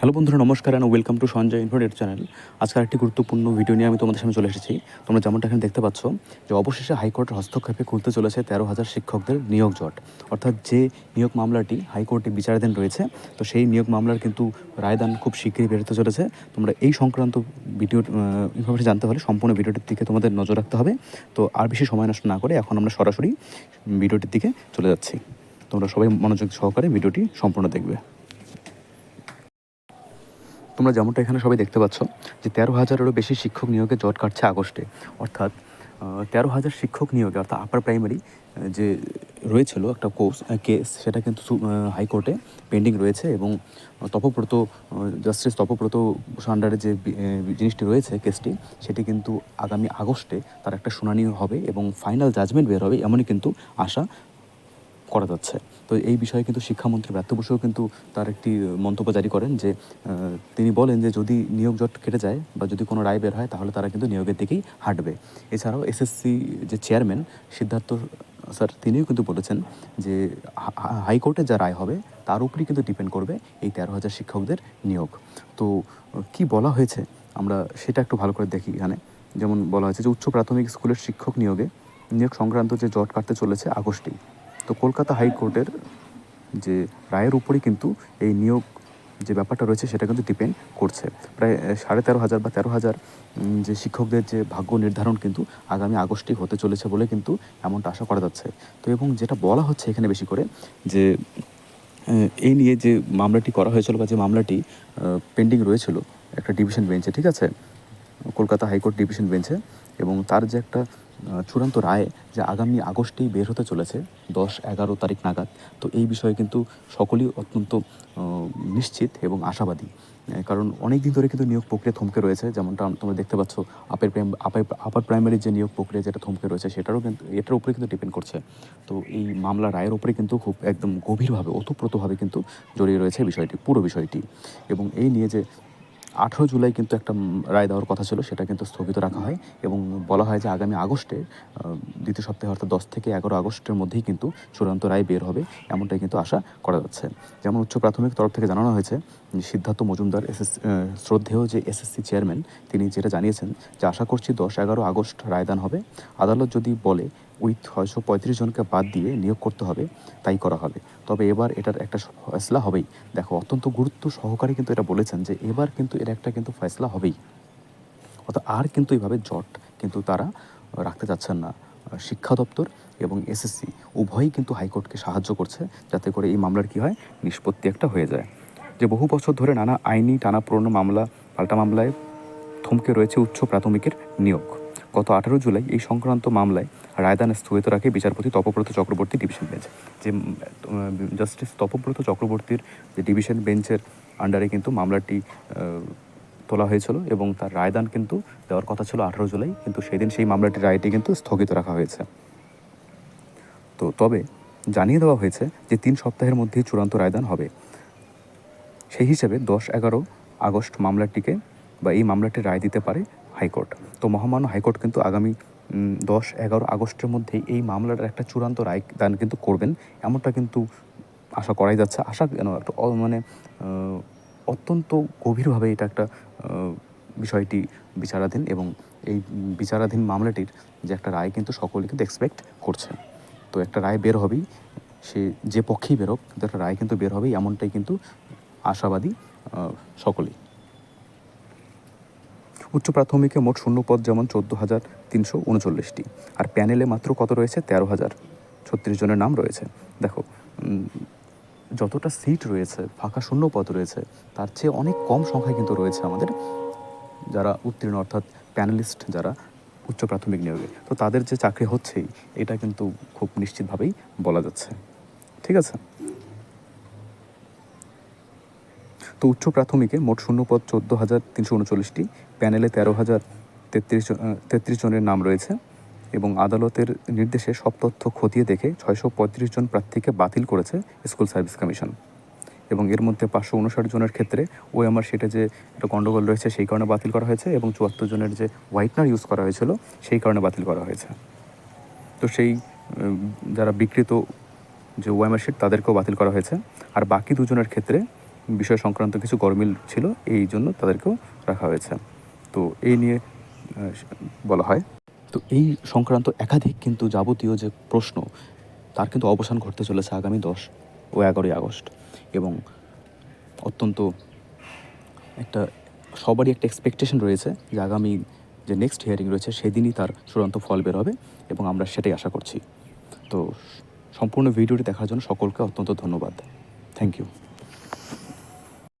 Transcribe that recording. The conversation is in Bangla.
হ্যালো বন্ধুরা, নমস্কার and welcome to Sanjay Infodate channel আজকে একটি গুরুত্বপূর্ণ ভিডিও নিয়ে আমি তোমাদের সামনে চলে এসেছি। তোমরা যেমনটা এখানে দেখতে পাচ্ছ যে অবশেষে হাইকোর্টের হস্তক্ষেপে খুলতে চলেছে তেরো হাজার শিক্ষকদের নিয়োগ জট। অর্থাৎ যে নিয়োগ মামলাটি হাইকোর্টে বিচারাধীন রয়েছে, তো সেই নিয়োগ মামলার কিন্তু রায়দান খুব শীঘ্রই বেরোতে চলেছে। তোমরা এই সংক্রান্ত ভিডিও ইনফরমেশন জানতে হলে সম্পূর্ণ ভিডিওটির দিকে তোমাদের নজর রাখতে হবে। তো আর বেশি সময় নষ্ট না করে এখন আমরা সরাসরি ভিডিওটির দিকে চলে যাচ্ছি। তোমরা সবাই মনোযোগ সহকারে ভিডিওটি সম্পূর্ণ দেখবে। তোমরা যেমনটা এখানে সবাই দেখতে পাচ্ছ যে তেরো হাজারেরও বেশি শিক্ষক নিয়োগে জট কাটছে আগস্টে। অর্থাৎ তেরো হাজার শিক্ষক নিয়োগে, অর্থাৎ আপার প্রাইমারি যে রয়েছিল একটা কোর্স কেস সেটা কিন্তু হাইকোর্টে পেন্ডিং রয়েছে এবং তপব্রত জাস্টিস তপব্রত আন্ডারে যে জিনিসটি রয়েছে কেসটি সেটি কিন্তু আগামী আগস্টে তার একটা শুনানি হবে এবং ফাইনাল জাজমেন্ট বের হবে, এমনই কিন্তু আশা করা যাচ্ছে। তো এই বিষয়ে কিন্তু শিক্ষামন্ত্রী ব্রাত্য বসুও কিন্তু তার একটি মন্তব্য জারি করেন যে তিনি বলেন যে যদি নিয়োগ জট কেটে যায় বা যদি কোনো রায় বের হয় তাহলে তারা কিন্তু নিয়োগের দিকেই হাঁটবে। এছাড়াও এসএসসি যে চেয়ারম্যান সিদ্ধার্থ, স্যার, তিনিও কিন্তু বলেছেন যে হাইকোর্টে যা রায় হবে তার উপরেই কিন্তু ডিপেন্ড করবে এই তেরো হাজার শিক্ষকদের নিয়োগ। তো কি বলা হয়েছে? আমরা সেটা একটু ভালো করে দেখি এখানে। যেমন বলা হয়েছে যে, উচ্চ প্রাথমিক স্কুলের শিক্ষক নিয়োগে, নিয়োগ সংক্রান্ত যে জট কাটতে চলেছে আগস্টেই তো কলকাতা হাইকোর্টের যে রায়ের উপরই কিন্তু এই নিয়োগ যে ব্যাপারটা রয়েছে সেটা কিন্তু ডিপেন্ড করছে। প্রায় সাড়ে তেরো হাজার বা তেরো হাজার যে শিক্ষকদের যে ভাগ্য নির্ধারণ কিন্তু আগামী আগস্টেই হতে চলেছে বলে কিন্তু এমনটা আশা করা যাচ্ছে। তো এবং যেটা বলা হচ্ছে এখানে বেশি করে যে এই নিয়ে যে মামলাটি করা হয়েছিল বা যে মামলাটি পেন্ডিং রয়েছিল একটা ডিভিশন বেঞ্চে ঠিক আছে? কলকাতা হাইকোর্ট ডিভিশন বেঞ্চে এবং তার যে একটা চূড়ান্ত রায় যে আগামী আগস্টেই বের হতে চলেছে, দশ এগারো তারিখ নাগাদ, তো এই বিষয়ে কিন্তু সকলেই অত্যন্ত নিশ্চিত এবং আশাবাদী। কারণ অনেক দিন ধরে কিন্তু নিয়োগ প্রক্রিয়া থমকে রয়েছে, যেমনটা তোমরা দেখতে পাচ্ছ আপের প্রাইম আপের আপার প্রাইমারি যে নিয়োগ প্রক্রিয়া যেটা থমকে রয়েছে, সেটারও কিন্তু, এটার উপরে কিন্তু ডিপেন্ড করছে। তো এই মামলা রায়ের উপরে কিন্তু খুব একদম গভীরভাবে, ওতপ্রোতভাবে কিন্তু জড়িয়ে রয়েছে বিষয়টি, পুরো বিষয়টি। এবং এই নিয়ে যে আঠেরো জুলাই কিন্তু একটা রায় দেওয়ার কথা ছিল, সেটা কিন্তু স্থগিত রাখা হয় এবং বলা হয় যে আগামী আগস্টে দ্বিতীয় সপ্তাহে অর্থাৎ দশ থেকে এগারো আগস্টের মধ্যেই কিন্তু চূড়ান্ত রায় বের হবে, এমনটাই কিন্তু আশা করা যাচ্ছে। যেমন উচ্চ প্রাথমিক তরফ থেকে জানানো হয়েছে, সিদ্ধার্থ মজুমদার এসএস শ্রদ্ধেয় যে এসএসসি চেয়ারম্যান, তিনি যেটা জানিয়েছেন যে আশা করছি দশ এগারো আগস্ট রায়দান হবে। আদালত যদি বলে উইথ ছয়শো পঁয়ত্রিশ জনকে বাদ দিয়ে নিয়োগ করতে হবে, তাই করা হবে। তবে এবার এটার একটা ফয়সলা হবেই। দেখো, অত্যন্ত গুরুত্ব সহকারে কিন্তু এটা বলেছেন যে এবার কিন্তু এর একটা কিন্তু ফয়সলা হবেই। অর্থাৎ আর কিন্তু এইভাবে জট কিন্তু তারা রাখতে চাচ্ছেন না। শিক্ষা দপ্তর এবং এসএসসি উভয়ই কিন্তু হাইকোর্টকে সাহায্য করছে যাতে করে এই মামলার কী হয়? নিষ্পত্তি একটা হয়ে যায়। যে বহু বছর ধরে নানা আইনি টানা পুরনো মামলা, পাল্টা মামলায় থমকে রয়েছে উচ্চ প্রাথমিকের নিয়োগ। গত আঠারো জুলাই এই সংক্রান্ত মামলায় রায়দান স্থগিত রাখে বিচারপতি তপব্রত চক্রবর্তী ডিভিশন বেঞ্চ। যে জাস্টিস তপব্রত চক্রবর্তীর যে ডিভিশন বেঞ্চের আন্ডারে কিন্তু মামলাটি তোলা হয়েছিল এবং তার রায়দান কিন্তু দেওয়ার কথা ছিল আঠারো জুলাই, কিন্তু সেদিন সেই মামলাটির রায়টি কিন্তু স্থগিত রাখা হয়েছে। তো তবে জানিয়ে দেওয়া হয়েছে যে তিন সপ্তাহের মধ্যেই চূড়ান্ত রায়দান হবে। সেই হিসেবে দশ এগারো আগস্ট মামলাটিকে বা এই মামলাটির রায় দিতে পারে হাইকোর্ট। তো মহামান্য হাইকোর্ট কিন্তু আগামী দশ, এগারো আগস্টের মধ্যেই এই মামলার একটা চূড়ান্ত রায় দান কিন্তু করবেন। এমনটা কিন্তু আশা করাই যাচ্ছে। আশা কেন? মানে অত্যন্ত গভীরভাবে এটা একটা বিষয়টি বিচারাধীন এবং এই বিচারাধীন মামলাটির যে একটা রায় কিন্তু সকলে কিন্তু এক্সপেক্ট করছে। তো একটা রায় বের হবেই, সে যে পক্ষেই বেরোক, কিন্তু একটা রায় কিন্তু বের হবেই, এমনটাই কিন্তু আশাবাদী সকলেই। উচ্চ প্রাথমিকে মোট শূন্য পদ যেমন চোদ্দ হাজার তিনশো উনচল্লিশটি। আর প্যানেলে মাত্র কত রয়েছে? তেরো হাজার ছত্রিশ জনের নাম রয়েছে। দেখো যতটা সিট রয়েছে, ফাঁকা শূন্য পদ রয়েছে, তার চেয়ে অনেক কম সংখ্যায় কিন্তু রয়েছে আমাদের যারা উত্তীর্ণ, অর্থাৎ প্যানেলিস্ট যারা উচ্চ প্রাথমিক নিয়োগে। তো তাদের যে চাকরি হচ্ছেই, এটা কিন্তু খুব নিশ্চিতভাবেই বলা যাচ্ছে। ঠিক আছে? তো উচ্চ প্রাথমিকে মোট শূন্য শূন্যপদ চোদ্দ হাজার তিনশো উনচল্লিশটি, প্যানেলে তেরো হাজার তেত্রিশ তেত্রিশ জনের নাম রয়েছে এবং আদালতের নির্দেশে সব তথ্য খতিয়ে দেখে ছয়শো পঁয়ত্রিশ জন প্রার্থীকে বাতিল করেছে স্কুল সার্ভিস কমিশন। এবং এর মধ্যে পাঁচশো উনষাট জনের ক্ষেত্রে ওই আমার সেটা যে একটা গণ্ডগোল রয়েছে সেই কারণে বাতিল করা হয়েছে এবং চুয়াত্তর জনের যে হোয়াইটনার ইউজ করা হয়েছিল সেই কারণে বাতিল করা হয়েছে। তো সেই যারা বিকৃত যে ওয়াইমার শিট তাদেরকেও বাতিল করা হয়েছে। আর বাকি দুজনের ক্ষেত্রে বিষয় সংক্রান্ত কিছু গরমিল ছিল, এই জন্য তাদেরকেও রাখা হয়েছে। তো এই নিয়ে বলা হয়। তো এই সংক্রান্ত একাধিক কিন্তু যাবতীয় যে প্রশ্ন, তার কিন্তু অবসান ঘটতে চলেছে আগামী দশ ও এগারোই আগস্ট। এবং অত্যন্ত একটা, সবারই একটা এক্সপেকটেশন রয়েছে যে আগামী যে নেক্সট হিয়ারিং রয়েছে, সেদিনই তার চূড়ান্ত ফল বের হবে এবং আমরা সেটাই আশা করছি। তো সম্পূর্ণ ভিডিওটি দেখার জন্য সকলকে অত্যন্ত ধন্যবাদ। Thank you